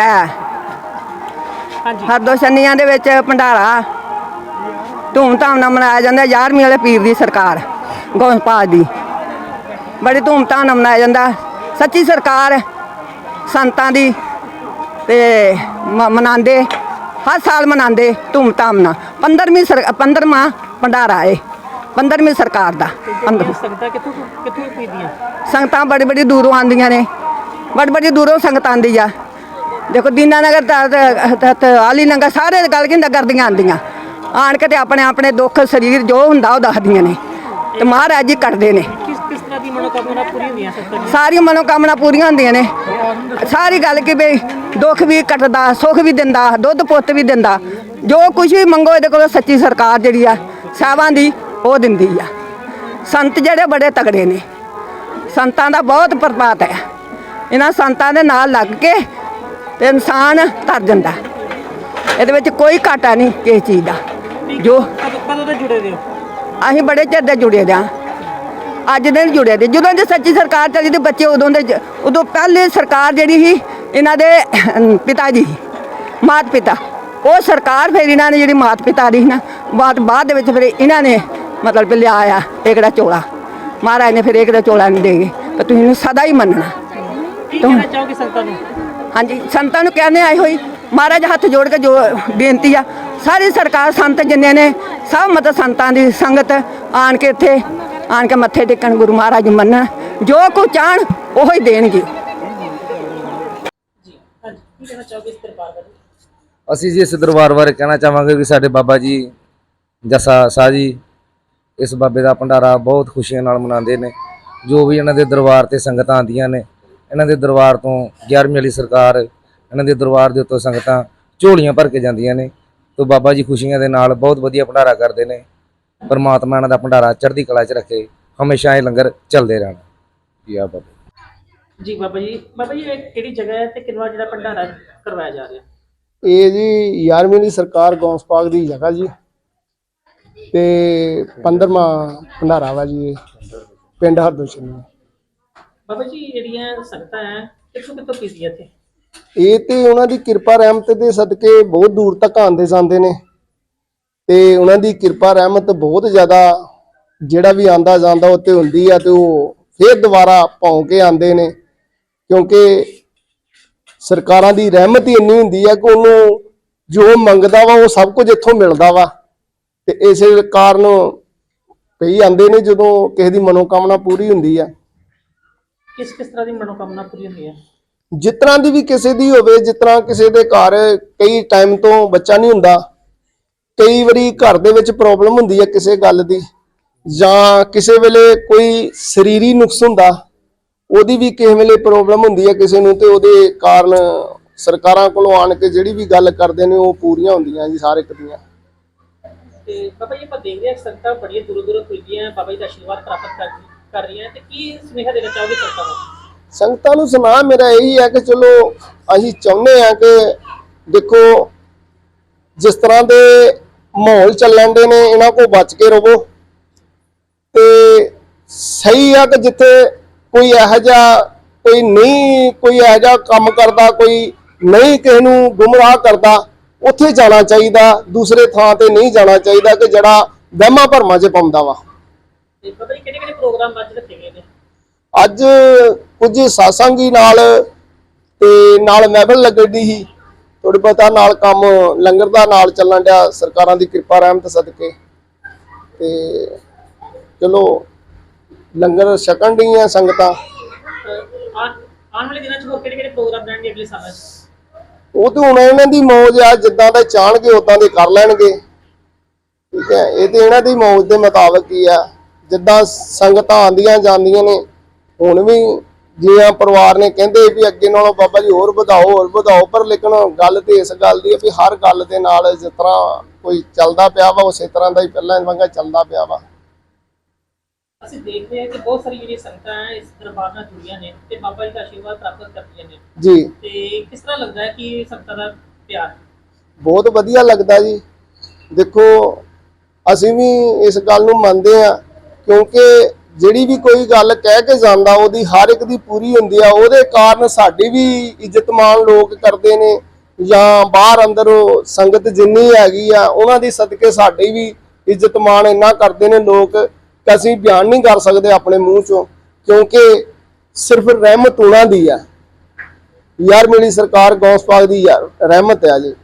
ਹੈ। ਹਾਂਜੀ। ਹਰਦੋਸ਼ਨੀਆਂ ਦੇ ਵਿੱਚ ਭੰਡਾਰਾ। ਧੂਮਧਾਮ ਨਾਲ ਮਨਾਇਆ ਜਾਂਦਾ 11ਵੀਂ ਵਾਲੇ ਪੀਰ ਦੀ ਸਰਕਾਰ ਗੋਸਪਾਲ ਦੀ। ਬੜੀ ਧੂਮਧਾਮ ਨਾਲ ਮਨਾਇਆ ਜਾਂਦਾ। ਸੱਚੀ ਸਰਕਾਰ ਸੰਤਾਂ ਦੀ ਤੇ ਮ- ਮਨਾਉਂਦੇ ਹਰ ਸਾਲ ਮਨਾਉਂਦੇ ਧੂਮਧਾਮ ਨਾਲ। 15ਵੀਂ ਸਰ 15ਵਾਂ ਭੰਡਾਰਾ ਏ। 15ਵੀਂ ਸਰਕਾਰ ਦਾ। ਇਹ ਸੰਗਤਾਂ ਕਿੱਥੋਂ ਕਿੱਥੋਂ ਪੀਦੀਆਂ? ਸੰਗਤਾਂ ਬੜੀ ਬੜੀ ਦੂਰੋਂ ਆਉਂਦੀਆਂ ਨੇ। ਬੜੀ ਬੜੀ ਦੂਰੋਂ ਸੰਗਤ ਆਉਂਦੀ ਆ। ਦੇਖੋ ਦੀਨਾਨਗਰ ਦਾ ਆਲੀ ਨੰਗਾ ਸਾਰੇ ਗੱਲ ਕੀ ਨਗਰ ਦੀਆਂ ਆਉਂਦੀਆਂ। ਆਣ ਕੇ ਤੇ ਆਪਣੇ ਆਪਣੇ ਦੁੱਖ ਸਰੀਰ ਜੋ ਹੁੰਦਾ ਉਹ ਦੱਸਦੀਆਂ ਨੇ। ਤੇ ਮਹਾਰਾਜ ਜੀ ਕੱਟਦੇ ਨੇ। ਕਿਸ ਕਿਸ ਤਰ੍ਹਾਂ ਦੀ ਮਨੋਕਾਮਨਾ ਪੂਰੀ ਹੁੰਦੀਆਂ ਸੰਗਤਾਂ ਦੀਆਂ ਸਾਰੀਆਂ ਮਨੋਕਾਮਨਾ ਪੂਰੀਆਂ ਹੁੰਦੀਆਂ ਨੇ। ਸਾਰੀ ਗੱਲ ਕਿ ਬਈ ਦੁੱਖ ਵੀ ਕੱਟਦਾ ਸੁੱਖ ਵੀ ਦਿੰਦਾ ਦੁੱਧ ਪੁੱਤ ਵੀ ਦਿੰਦਾ। ਜੋ ਕੁਝ ਵੀ ਮੰਗੋ ਇਹਦੇ ਕੋਲ ਸੱਚੀ ਸਰਕਾਰ ਜਿਹੜੀ ਆ ਸਾਵਾਂ ਦੀ ਉਹ ਦਿੰਦੀ ਆ। ਸੰਤ ਜਿਹੜੇ ਬੜੇ ਤਗੜੇ ਨੇ। ਸੰਤਾਂ ਦਾ ਬਹੁਤ ਪ੍ਰਭਾਤ ਹੈ। ਇਹਨਾਂ ਸੰਤਾਂ ਦੇ ਨਾਲ ਲੱਗ ਕੇ ਤੇ ਇਨਸਾਨ ਤਰ ਜਾਂਦਾ। ਇਹਦੇ ਵਿੱਚ ਕੋਈ ਘਾਟਾ ਨਹੀਂ ਕਿਸੇ ਚੀਜ਼ ਦਾ। ਜੋ ਕਦੋਂ ਕਦੋਂ ਤੋਂ ਜੁੜੇ ਦੇ ਹੋ? ਅਸੀਂ ਬੜੇ ਚਿਰ ਦੇ ਜੁੜੇ ਦੇ ਹਾਂ। ਅੱਜ ਦੇ ਨੀ ਜੁੜੇ ਦੇ। ਜਦੋਂ ਦੀ ਸੱਚੀ ਸਰਕਾਰ ਚੱਲੀ ਤੇ ਬੱਚੇ ਉਦੋਂ ਦੇ ਜ- ਉਦੋਂ ਪਹਿਲੇ ਸਰਕਾਰ ਜਿਹੜੀ ਸੀ ਇਹਨਾਂ ਦੇ ਪਿਤਾ ਜੀ ਮਾਤ ਪਿਤਾ ਉਹ ਸਰਕਾਰ ਫਿਰ ਇਹਨਾਂ ਨੇ ਜਿਹੜੀ ਮਾਤ ਪਿਤਾ ਦੀ ਸੀ ਨਾ ਬਾਅਦ ਬਾਅਦ ਦੇ ਵਿੱਚ ਫਿਰ ਇਹਨਾਂ ਨੇ ਮਤਲਬ ਲਿਆ ਆ ਕਿਹੜਾ ਚੋਲਾ। ਮਹਾਰਾਜ ਨੇ ਫਿਰ ਕਿਹੜਾ ਚੋਲਾ ਨਹੀਂ ਦੇਗੇ ਤੇ ਤੁਸੀਂ ਇਹਨੂੰ ਸਦਾ ਹੀ ਮੰਨਣਾ। ਕੀ ਕਹਿਣਾ ਚਾਹੋਗੇ ਸੰਗਤਾਂ ਨੂੰ? ਹਾਂਜੀ ਸੰਤਾਂ ਨੂੰ ਕਹਿੰਦੇ ਆਏ ਹੋਈ ਮਹਾਰਾਜ ਹੱਥ ਜੋੜ ਕੇ ਜੋ ਬੇਨਤੀ ਆ। ਸਾਰੀ ਸਰਕਾਰ ਸੰਤ ਜਿੰਨੇ ਨੇ ਸਭ ਮਤ ਸੰਤਾਂ ਦੀ ਸੰਗਤ ਆਣ ਕੇ ਇੱਥੇ ਆਣ ਕੇ ਮੱਥੇ ਟੇਕਣ ਗੁਰੂ ਮਹਾਰਾਜ ਨੂੰ ਮੰਨਣ ਜੋ ਕੋ ਚਾਹਣ ਉਹ ਹੀ ਦੇਣਗੇ। ਅਸੀਂ ਜੀ ਇਸ ਦਰਬਾਰ ਬਾਰੇ ਕਹਿਣਾ ਚਾਹਾਂਗੇ ਕਿ ਸਾਡੇ ਬਾਬਾ ਜੀ ਜਸਾ ਸਾਹ ਜੀ ਇਸ ਬਾਬੇ ਦਾ ਭੰਡਾਰਾ ਬਹੁਤ ਖੁਸ਼ੀਆਂ ਨਾਲ ਮਨਾਉਂਦੇ ਨੇ। ਜੋ ਵੀ ਇਹਨਾਂ ਦੇ ਦਰਬਾਰ ਤੇ ਸੰਗਤਾਂ ਆਉਂਦੀਆਂ ਨੇ ਇਹਨਾਂ ਦੇ ਦਰਬਾਰ ਤੋਂ 11ਵੀਂ ਵਾਲੀ ਸਰਕਾਰ ਇਹਨਾਂ ਦੇ ਦਰਬਾਰ ਦੇ ਉੱਤੋਂ ਸੰਗਤਾਂ ਝੋਲੀਆਂ ਭਰ ਕੇ ਜਾਂਦੀਆਂ ਨੇ ਤੋਂ ਬਾਬਾ ਜੀ ਖੁਸ਼ੀਆਂ ਦੇ ਨਾਲ ਬਹੁਤ ਵਧੀਆ ਭੰਡਾਰਾ ਕਰਦੇ ਨੇ। ਪਰਮਾਤਮਾ ਇਹਨਾਂ ਦਾ ਭੰਡਾਰਾ ਚੜ੍ਹਦੀ ਕਲਾ 'ਚ ਰੱਖੇ ਹਮੇਸ਼ਾ ਇਹ ਲੰਗਰ ਚੱਲਦੇ ਰਹਿਣ। ਜੀ ਆ ਬਾਬਾ? ਜੀ ਬਾਬਾ ਜੀ ਬਾਬਾ ਜੀ ਇਹ ਕਿਹੜੀ ਜਗ੍ਹਾ ਹੈ ਤੇ ਕਿੰਨਵਾ ਜਿਹੜਾ ਭੰਡਾਰਾ ਕਰਵਾਇਆ ਜਾ ਰਿਹਾ? ਇਹ ਜੀ 11ਵੀਂ ਦੀ ਸਰਕਾਰ ਗੌਂਸਪਾਕ ਦੀ ਜਗ੍ਹਾ ਜੀ। ਤੇ 15ਵਾਂ ਭੰਡਾਰਾ ਵਾ ਜੀ ਇਹ। ਪਿੰਡ ਹਰਦੋਸ਼ਨੀ ਬਾਬਾ ਜੀ, ਜਿਹੜੀਆਂ ਸੰਗਤਾਂ ਹੈ ਕਿੱਥੋਂ ਕਿੱਥੋਂ ਪੀਦੀਆਂ ਇੱਥੇ? ਇਹ ਤੇ ਉਹਨਾਂ ਦੀ ਕਿਰਪਾ ਰਹਿਮਤ ਦੇ ਸਦਕੇ ਬਹੁਤ ਦੂਰ ਤੱਕ ਆਉਂਦੇ ਜਾਂਦੇ ਨੇ। ਤੇ ਉਹਨਾਂ ਦੀ ਕਿਰਪਾ ਰਹਿਮਤ ਬਹੁਤ ਜ਼ਿਆਦਾ, ਜਿਹੜਾ ਵੀ ਆਂਦਾ ਜਾਂਦਾ ਉੱਤੇ ਹੁੰਦੀ ਆ ਤੇ ਉਹ ਫੇਰ ਦੁਬਾਰਾ ਭੌਂ ਕੇ ਆਉਂਦੇ ਨੇ। ਕਿਉਂਕਿ ਸਰਕਾਰਾਂ ਦੀ ਰਹਿਮਤ ਹੀ ਇੰਨੀ ਹੁੰਦੀ ਆ ਕਿ ਉਹਨੂੰ ਜੋ ਮੰਗਦਾ ਵਾ, ਉਹ ਸਭ ਕੁਝ ਇੱਥੋਂ ਮਿਲਦਾ ਵਾ। ਤੇ ਇਸੇ ਕਾਰਨ ਕਈ ਆਂਦੇ ਨੇ ਜਦੋਂ ਕਿਸੇ ਦੀ ਮਨੋਕਾਮਨਾ ਪੂਰੀ ਹੁੰਦੀ ਆ। ਕਿਸ ਕਿਸ ਤਰ੍ਹਾਂ ਦੀ ਮਨੋਕਾਮਨਾ ਪੂਰੀ ਹੁੰਦੀ ਹੈ? ਜਿਸ ਤਰ੍ਹਾਂ ਦੀ ਵੀ ਕਿਸੇ ਦੀ ਹੋਵੇ ਜਿਸ ਤਰ੍ਹਾਂ ਕਿਸੇ ਦੇ ਘਰ ਕਈ ਟਾਈਮ ਤੋਂ ਬੱਚਾ ਨਹੀਂ ਹੁੰਦਾ ਕਈ ਵਾਰੀ ਘਰ ਦੇ ਵਿੱਚ ਪ੍ਰੋਬਲਮ ਹੁੰਦੀ ਹੈ ਕਿਸੇ ਗੱਲ ਦੀ ਜਾਂ ਕਿਸੇ ਵੇਲੇ ਕੋਈ ਸਰੀਰੀ ਨੁਕਸ ਹੁੰਦਾ ਉਹਦੀ ਵੀ ਕਿਸੇ ਵੇਲੇ ਪ੍ਰੋਬਲਮ ਹੁੰਦੀ ਹੈ ਕਿਸੇ ਨੂੰ ਤੇ ਉਹਦੇ ਕਾਰਨ ਸਰਕਾਰਾਂ ਕੋਲੋਂ ਆਣ ਕੇ ਜਿਹੜੀ ਵੀ ਗੱਲ ਕਰਦੇ ਨੇ ਉਹ ਪੂਰੀਆਂ ਹੁੰਦੀਆਂ ਜੀ ਸਾਰੇ ਇੱਕ ਦੀਆਂ। ਤੇ ਬਾਬਾ ਜੀ ਆਪਾਂ ਦੇਖ ਰਹੇ ਹਾਂ ਸੰਗਤਾਂ ਬੜੀਆਂ ਦੂਰੋਂ ਦੂਰੋਂ ਪੁੱਜਦੀਆਂ ਬਾਬਾ ਜੀ ਦਾ ਆਸ਼ੀਰਵਾਦ ਪ੍ਰਾਪਤ ਕਰ ਕਰ ਰਹੀਆਂ ਤੇ ਕੀ ਸੁਨੇਹਾ ਦੇਣਾ ਚਾਹੋਗੇ ਸੰਗਤਾਂ ਨੂੰ? ਸੰਗਤਾਂ ਨੂੰ ਸੁਣਾ ਮੇਰਾ ਇਹੀ ਹੈ ਕਿ ਚਲੋ ਅਸੀਂ ਚਾਹੁੰਦੇ ਹਾਂ ਕਿ ਦੇਖੋ ਜਿਸ ਤਰ੍ਹਾਂ ਦੇ ਮਾਹੌਲ ਚੱਲਣ ਦੇ ਨੇ, ਇਹਨਾਂ ਕੋ ਬਚ ਕੇ ਰਹੋ ਤੇ ਸਹੀ ਆ ਕਿ ਜਿੱਥੇ ਕੋਈ ਇਹੋ ਜਿਹਾ, ਕੋਈ ਨਹੀਂ, ਕੋਈ ਇਹੋ ਜਿਹਾ ਕੰਮ ਕਰਦਾ, ਕੋਈ ਨਹੀਂ ਕਿਸੇ ਨੂੰ ਗੁੰਮਰਾਹ ਕਰਦਾ, ਉੱਥੇ ਜਾਣਾ ਚਾਹੀਦਾ, ਦੂਸਰੇ ਥਾਂ ਤੇ ਨਹੀਂ ਜਾਣਾ ਚਾਹੀਦਾ ਕਿ ਜਿਹੜਾ ਵਹਿਮਾਂ ਭਰਮਾਂ 'ਚ ਪਾਉਂਦਾ ਵਾ। ਤੇ ਬਾਬਾ ਜੀ ਕਿਹੜੇ ਕਿਹੜੇ ਪ੍ਰੋਗਰਾਮ ਅੱਜ ਰੱਖੇ ਗਏ ਨੇ। ਅੱਜ ਕੁਝ ਸਾਸਾਂਗੀ ਨਾਲ ਤੇ ਨਾਲ ਮਹਿਫਲ ਲੱਗਦੀ ਸੀ। ਥੋੜੀ ਬਹੁਤਾ ਨਾਲ ਕੰਮ ਲੰਗਰ ਦਾ ਨਾਲ ਚੱਲਣ ਡਿਆ ਸਰਕਾਰਾਂ ਦੀ ਕਿਰਪਾ ਰਹਿਮਤ ਸਦਕੇ। ਤੇ ਚਲੋ ਲੰਗਰ ਛਕਣ ਡੀਆਂ ਸੰਗਤਾਂ। ਆਉਣ ਆਉਣ ਵਾਲੇ ਦਿਨਾਂ 'ਚ ਹੋਰ ਕਿਹੜੇ ਕਿਹੜੇ ਪ੍ਰੋਗਰਾਮ ਰਹਿਣਗੇ ਅਗਲੇ ਸਾਲਾਂ 'ਚ? ਉਹ ਤੇ ਹੁਣ ਇਹਨਾਂ ਦੀ ਮੌਜ ਆ ਜਿੱਦਾਂ ਦਾ ਚਾਹਣਗੇ ਉਦਾਂ ਦੇ ਕਰ ਲੈਣਗੇ। ਠੀਕ ਹੈ ਇਹ ਤੇ ਇਹਨਾਂ ਦੀ ਮੌਜ ਦੇ ਮੁਤਾਬਕ ਹੀ ਆ। ਜਿੱਦਾਂ ਸੰਗਤਾਂ ਆਂਦੀਆਂ ਜਾਂਦੀਆਂ ਨੇ ਹੁਣ ਵੀ ਜੀਆਂ ਪਰਿਵਾਰ ਨੇ ਕਹਿੰਦੇ ਵੀ ਅੱਗੇ ਨਾਲੋਂ ਬਾਬਾ ਜੀ ਹੋਰ ਵਧਾਓ ਹੋਰ ਵਧਾਓ ਪਰ ਲੇਕਿਨ ਗੱਲ ਤੇ ਇਸ ਗੱਲ ਦੀ ਹੈ ਵੀ ਹਰ ਗੱਲ ਦੇ ਨਾਲ ਜਿਸ ਤਰ੍ਹਾਂ ਕੋਈ ਚੱਲਦਾ ਪਿਆ ਵਾ ਉਸੇ ਤਰ੍ਹਾਂ ਦਾ ਹੀ ਪਹਿਲਾਂ ਵਾਂਗਾ ਚੱਲਦਾ ਪਿਆ ਵਾ। ਅਸੀਂ ਦੇਖਦੇ ਹਾਂ ਕਿ ਬਹੁਤ ਸਾਰੀ ਜਿਹੜੀਆਂ ਸੰਗਤਾਂ ਇਸ ਦਰਬਾਰ ਨਾਲ ਜੁੜੀਆਂ ਨੇ ਤੇ ਬਾਬਾ ਜੀ ਦਾ ਆਸ਼ੀਰਵਾਦ ਪ੍ਰਾਪਤ ਕਰਦੀਆਂ ਨੇ। ਜੀ। ਤੇ ਕਿਸ ਤਰ੍ਹਾਂ ਲੱਗਦਾ ਹੈ ਕਿ ਸੰਗਤਾਂ ਦਾ ਪਿਆਰ? ਬਹੁਤ ਵਧੀਆ ਲੱਗਦਾ ਜੀ। ਦੇਖੋ ਅਸੀਂ ਵੀ ਇਸ ਗੱਲ ਨੂੰ ਮੰਨਦੇ ਆ ਕਿਉਂਕਿ ਜਿਹੜੀ ਵੀ ਕੋਈ ਗੱਲ ਕਹਿ ਕੇ ਜਾਂਦਾ, ਉਹਦੀ ਹਰ ਇੱਕ ਦੀ ਪੂਰੀ ਹੁੰਦੀ ਆ, ਉਹਦੇ ਕਾਰਨ ਸਾਡੀ ਵੀ ਇੱਜ਼ਤਮਾਨ ਲੋਕ ਕਰਦੇ ਨੇ, ਜਾਂ ਬਾਹਰ ਅੰਦਰ ਉਹ ਸੰਗਤ ਜਿੰਨੀ ਹੈਗੀ ਆ, ਉਹਨਾਂ ਦੀ ਸਦਕੇ ਸਾਡੀ ਵੀ ਇੱਜ਼ਤਮਾਨ ਇੰਨਾ ਕਰਦੇ ਨੇ ਲੋਕ ਕਿ ਅਸੀਂ ਬਿਆਨ ਨਹੀਂ ਕਰ ਸਕਦੇ ਆਪਣੇ ਮੂੰਹ ਚੋਂ, ਕਿਉਂਕਿ ਸਿਰਫ ਰਹਿਮਤ ਉਹਨਾਂ ਦੀ ਆ। ਯਾਰ ਮੇਰੀ ਸਰਕਾਰ ਗੌਸ ਪਾਕ ਦੀ ਯਾਰ, ਰਹਿਮਤ ਹੈ ਜੀ।